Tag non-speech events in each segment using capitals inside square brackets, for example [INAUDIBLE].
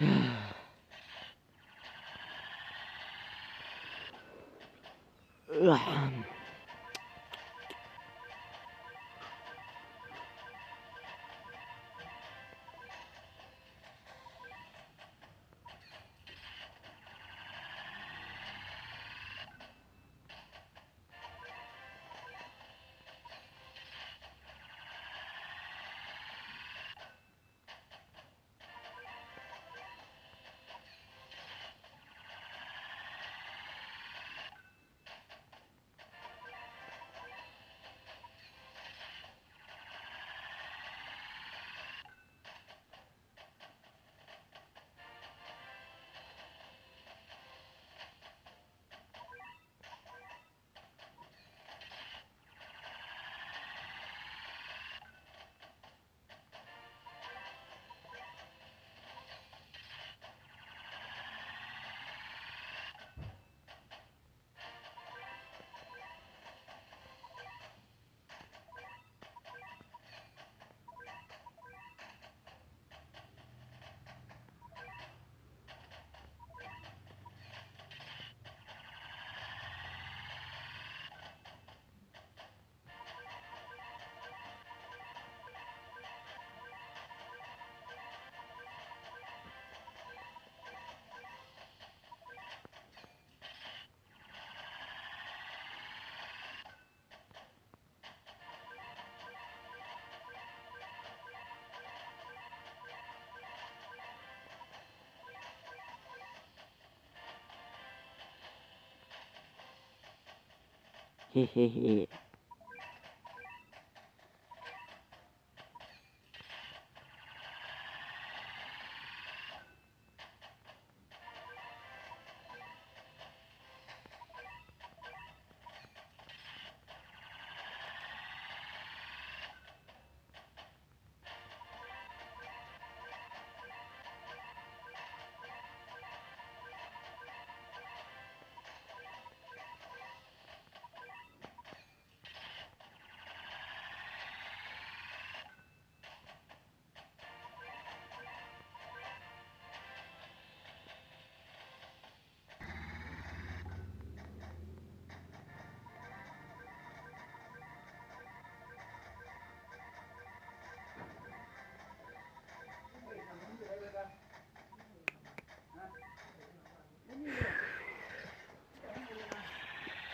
Ugh. Hehehe. [LAUGHS]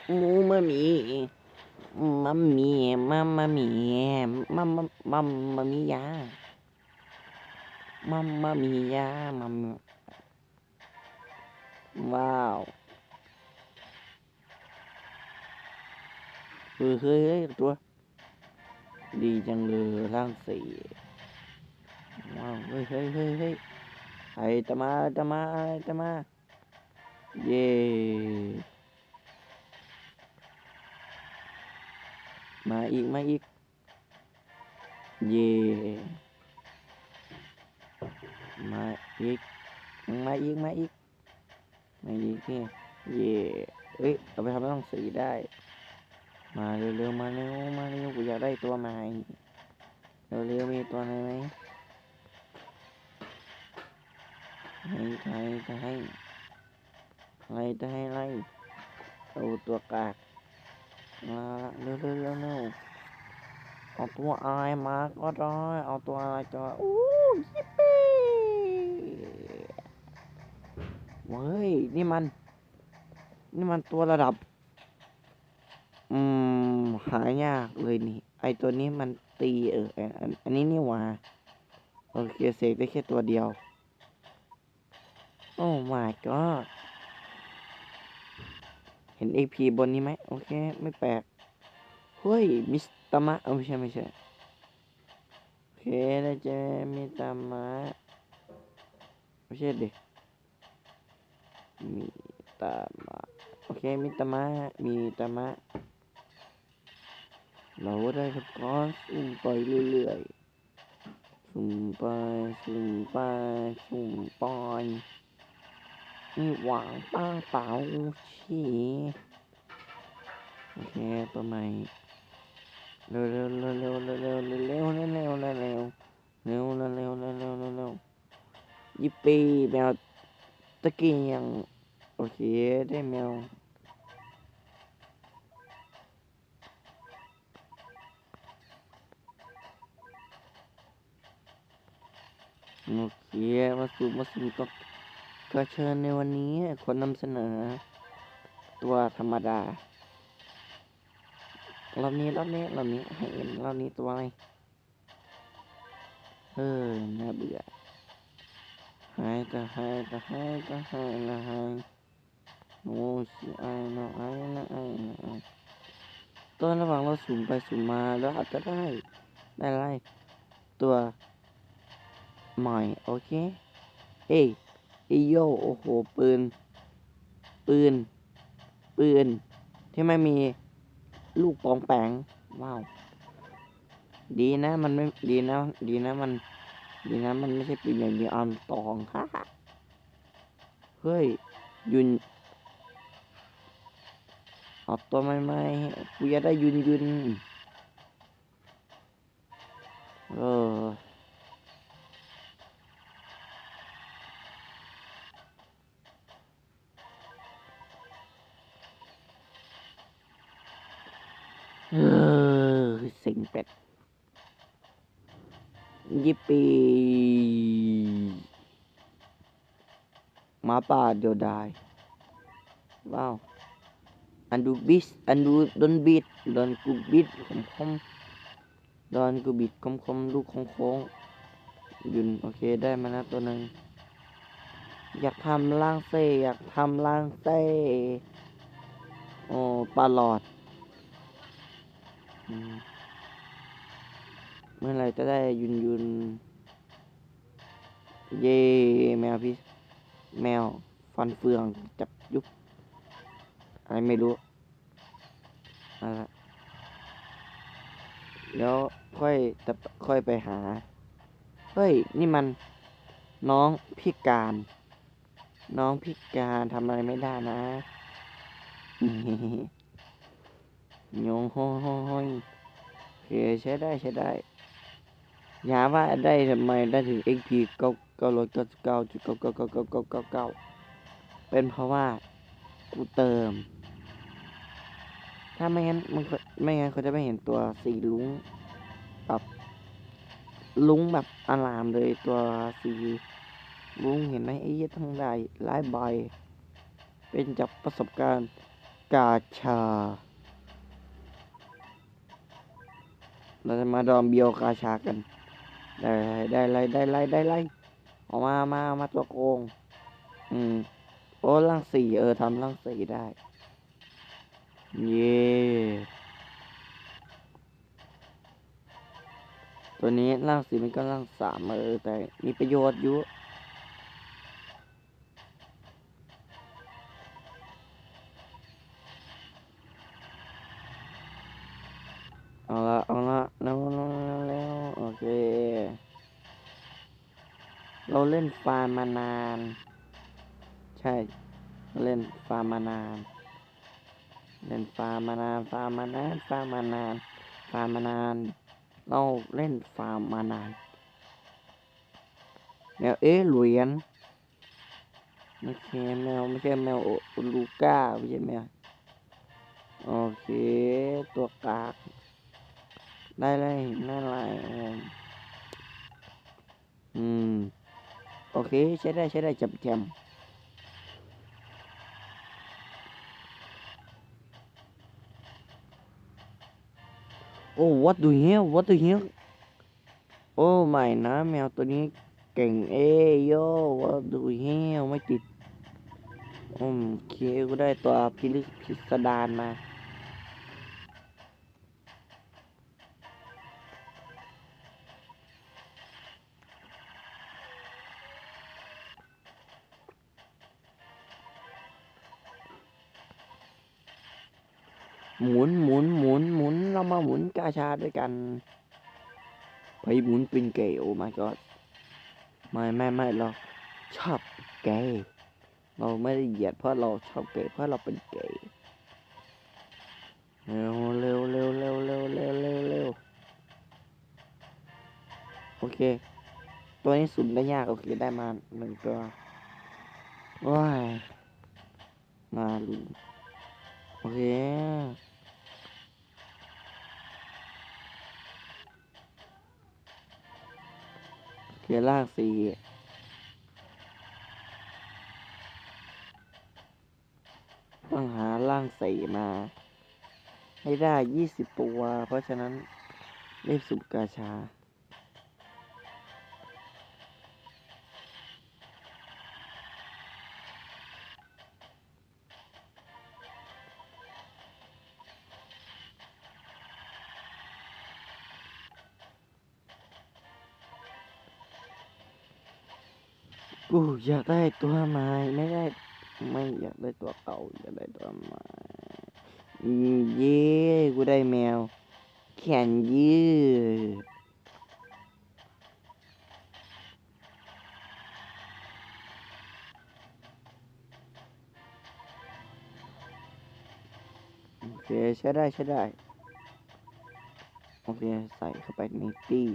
มูมะหมีมะหมีมะมะหมีมะมมะมะหมียามะมะหมียามะมว้าวเฮ้ยเฮ้ยเฮ้ยตัว ดีจังเลยร่างสีว้าวเฮ้ยเฮ้ยเฮ้ยเฮ้ยไอ้ตมาตมาไอ้ตมา เย้ มาอีก มาอีก เย่มาอีก มาอีก มาอีก มาอีกนี่เย่เอ้ย เอาไปทำต้องสีได้ มาเร็วๆ มาเร็ว มาเร็ว กูอยากได้ตัวใหม่ เร็วๆ มีตัวไหนไหมให้ใครจะให้ใครจะให้ไล่เอาตัวกาก มาเร็วเร็วเร็วเร็วเอาตัวอายมาก็ได้เอาตัวอายจะอู้ยิปปี้เว้ยนี่มัน นี่มันตัวระดับ อืมหายากเลยนี่ ไอตัวนี้มันตีเอออันอันนี้นี่หว่าโอเคเสกได้แค่ตัวเดียว โอ้ my god เห็น AP บนนี้ไหมโอเค ไม่แปลก เฮ้ย มิสตามะเออไม่ใช่ ไม่ใช่ โอเคได้เจอมิตามะไม่ใช่เด็กมีตามะโอเค มิตามะมีตามะเราได้ทำการสุ่มไปเรื่อยๆสุ่มไปสุ่มไปสุ่มไป นี่หวังป้าเป๋าชีโอเคตัวใหม่เร็วเร็วเร็วเร็วเร็วเร็วเร็วเร็วเร็วเร็วเร็วเร็วเร็วเร็วเร็วเร็วเร็วเร็วยิปปี้แมวตะกี้ยังโอเคได้แมวโอเคมาสู่มาสู่ ก็เชิญในวันนี้คนนำเสนอ ตัวธรรมดารอบนี้รอบนี้รอบนี้ให้เอ็นรอบนี้ตัวอะไรเออน่าเบื่อหายก็หายก็หายก็หายละหายโอ้ชิไอายเนาะไอายนะไอายนะไอายตอนระหว่างเราสุ่มไปสุ่มมาแล้วอาจจะได้ได้ไรตัวใหม่โอเค เอ้ อโยโอ้โห ปืน ปืน ปืน ที่ไม่มีลูกปองแปงว้าว ดีนะมันไม่ดีนะ ดีนะมัน ดีนะมันไม่ใช่ปืนอย่างเดียวอัมตองฮ่าฮ่าเฮ้ยยุนเอาตัวใหม่ๆกูอยากได้ยุนยุนเออ เป็ดยิปปีหมาป่าเดียวดายว้าวอันดูบิสอันดูดนบิดดอนกูบิดคมคมดอนกูบิดคมคมลูกโค้งโค้งยุนโอเคได้มาแล้วตัวหนึ่งอยากทำล่างเซอยากทำล่างเซโอ้ปลาหลอด อืม เมื่อไรจะได้ยุนยุนเย่แมวพี่ แมว ฟันเฟืองจับยุบอะไรไม่รู้อะไรเดี๋ยวค่อยจะค่อยไปหา เฮ้ย นี่มันน้องพิการ น้องพิการทำอะไรไม่ได้นะโยงโฮโฮโฮยโอเคใช้ได้ใช้ได้ อยาว่าได้ทำไมได้ถึง XP เก้าเก้าร้อยเก้าสิบเก้าจุดเก้าเก้าเก้าเก้าเก้าเก้าเก้าเป็นเพราะว่ากูเติม ถ้าไม่งั้นมันไม่งั้นเขาจะไม่เห็นตัวสีลุ้งแบบลุ้งแบบอลามเลยตัวสีลุ้งเห็นไหมไอ้ยทั้งได้หลายใบ เป็นจากประสบการณ์กาชา เราจะมาดอมเบียวกาชากัน ได้ได้ไรได้ไรได้ไรออกมามามาตัวโกง อืมโอ้ล่างสี่เออทำล่างสี่ได้ เย่ตัวนี้ล่างสี่มันก็ล่างสามเออแต่มีประโยชน์อยู่ เราเล่นฟาร์มมานาน ใช่ เล่นฟาร์มมานาน เล่นฟาร์มมานานฟาร์มมานานฟาร์มมานานฟาร์มมานาน เราเล่นฟาร์มมานานแมวเอ๊เหรียญไม่ใช่แมวไม่ใช่แมวโอลูก้าไม่ใช่แมวโอเค ตัวกาก ได้เลยน่าไรอืม โอเค ใช้ได้ใช้ได้จับแจมโอ้ what do you what do you โอ้ไม่นะแมวตัวนี้เก่งเอโย what do you ไม่ติดอืมโอเคกูได้ตัวพิลึกพิสดารมา หมุนหมุนหมุนหมุนเรามาหมุนกาชาด้วยกันไปหมุนเป็นเกย์โอ้ my god ไม่ไม่ไม่เราชอบเกย์เราไม่ได้เหยียดเพราะเราชอบเกย์เพราะเราเป็นเกย์เร็วเร็วเร็วเร็วเร็วเร็วเร็วเร็วโอเค ตัวนี้สุ่มได้ยากโอเคได้มาหนึ่งตัวว้ายมาลุนโอเค เกียร์ล่างสี่ต้องหาล่างสี่มา ให้ได้ยี่สิบตัว เพราะฉะนั้นเรีบสุกกาชา กูอยากได้ตัวใหม่ไม่ได้ไม่อยากได้ตัวเก่าอยากได้ตัวใหม่อืมเย้กูได้แมว แขนยืดโอเคใช้ได้ใช้ได้ โอเค ใส่เข้าไปในตี้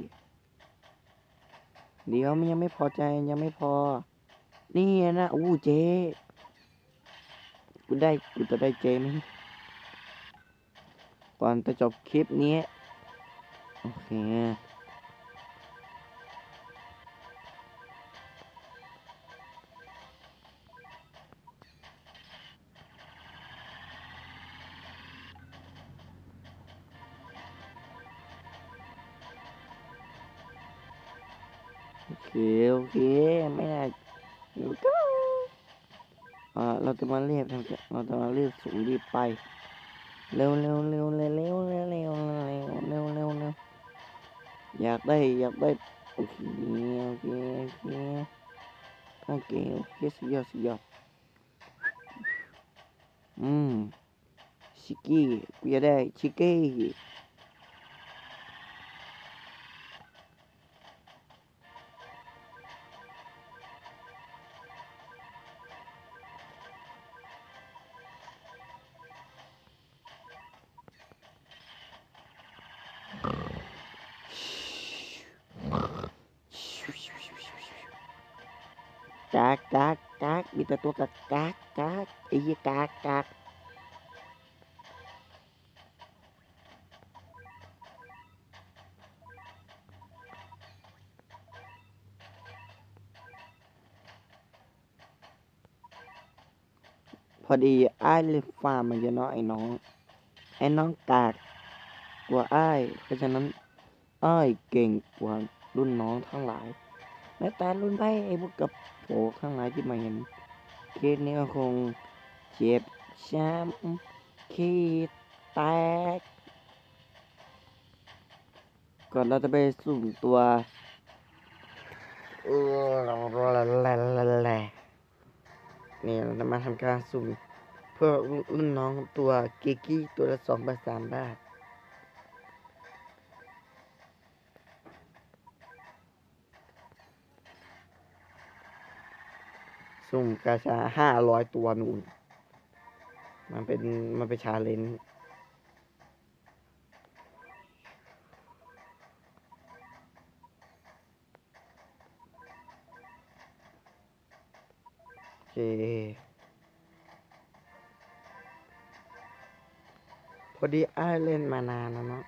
เดี๋ยวมันยังไม่พอใจยังไม่พอ นี่นะอู้เจ๊กูได้กูจะได้เจ๊ไหมก่อนจะจบคลิปนี้ โอเค จะมาเรียกทำเราจะมาเรียกสูงรีบไป เร็วเร็วเร็วเร็วเร็วเร็วเร็วเร็วเร็วเร็วอยากได้อยากได้โอเคโอเคโอเคโอเคโอเคสุดยอดสุดยอดอืมชิกกี้กูอยากได้ชิกกี้ากกากกากมีแต่ตัวกากกากกากไอ้เหี้ยกากกากพอดีอ้ายเลยฟาร์มมาเยอะเนาะไอ้น้อง ไอ้น้องกากกว่าอ้ายเพราะฉะนั้นอ้ายเก่งกว่ารุ่นน้องทั้งหลาย แม้แต่รุ่นพี่ไอ้พวกกับโผข้างหลายที่มาเห็นเคสนี้ก็คงเจ็บช้ำขี้แตก ก่อนเราจะไปสุ่มตัวเออนี่เราจะมาทำการสุ่ม เพื่อรุ่นน้องตัวเกกี้ตัวละสองบาทสามบาท สุ่มกาชาห้าร้อยตัวนู่นมันเป็นมันเป็นชาเลนจ์โอเค พอดีอ้ายเล่นมานานแล้วเนาะ